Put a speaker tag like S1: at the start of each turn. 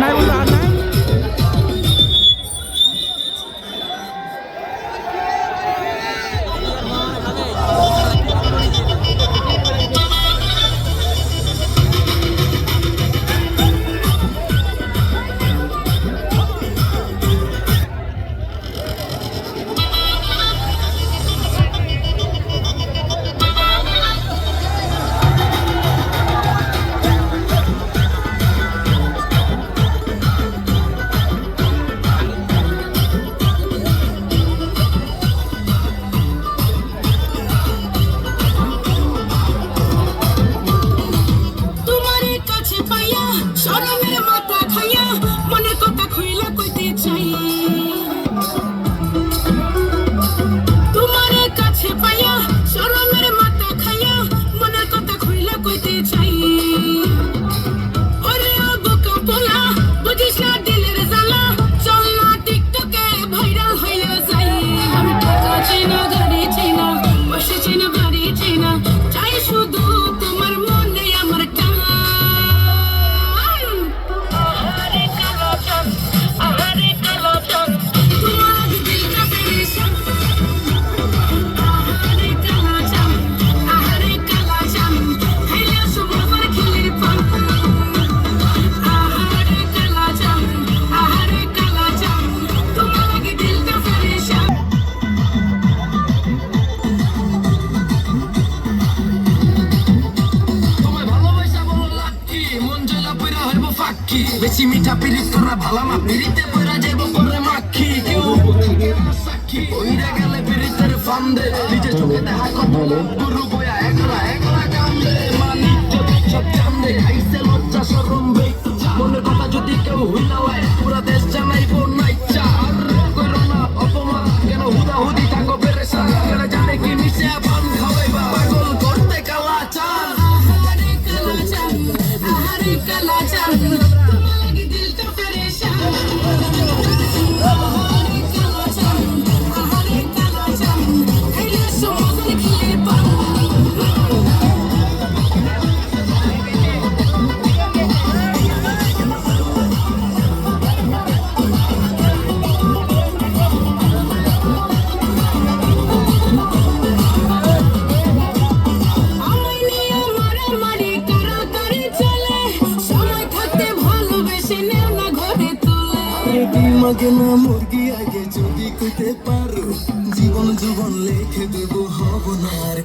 S1: I'm not, I'm. মাখি। বেশি মিঠা পিরিত তোরা ভালো না। পিরিতে পয়রা যাইব পরে মাখি। কেউ সাক্ষী। ওইরা গেলে পিরিতের ফান্দে নিজে চোখে দেখা কত গুরু
S2: গেলা মুরগি আগে যদি কইতে পারো জীবন জীবন লেখে দেবো হব না আর